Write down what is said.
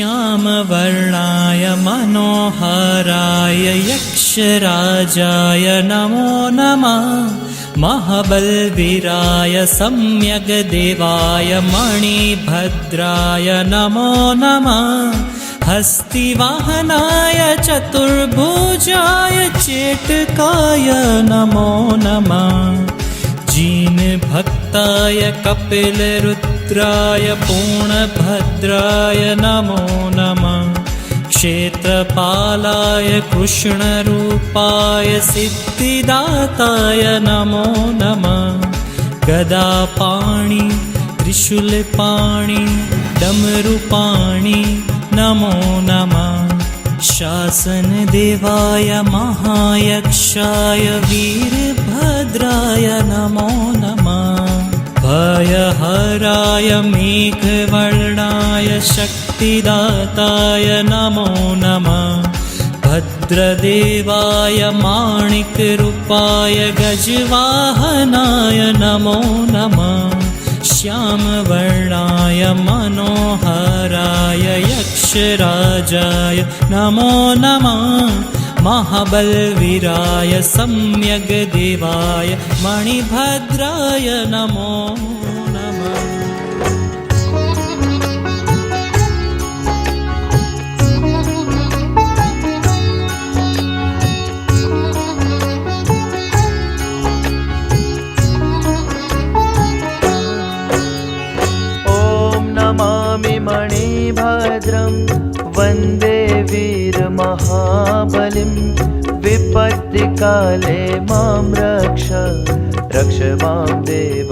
श्यामवर्णाय मनोहराय यक्षराजाय नमो नमः। महाबलवीराय सम्यग्देवाय मणिभद्राय नमो नमः। हस्तिवाहनाय चतुर्भुजाय चेटकाय नमो नमः। जिनभक्ताय कपिलरुद्राय पूर्णभद्राय नमो नमः। क्षेत्रपालाय कृष्णरूपाय सिद्धिदाताय नमो नमः। गदापाणि त्रिशूलपाणि डमरुपाणि नमो नमः। शासनदेवाय महायक्षाय वीरभद्राय नमो नमः भयहराय मेघवर्णाय शक्तिदाताय नमो नमः। भद्रदेवाय माणिकरूपाय गजवाहनाय नमो नमः। श्यामवर्णाय मनोहराय यक्षराजाय नमो नमः महाबलवीराय सम्यग्देवाय मणिभद्राय नमो ॐ नमामि मणिभद्रं वन्दे वीरमहाबलिं विपत्तिकाले मां रक्ष रक्ष मां देव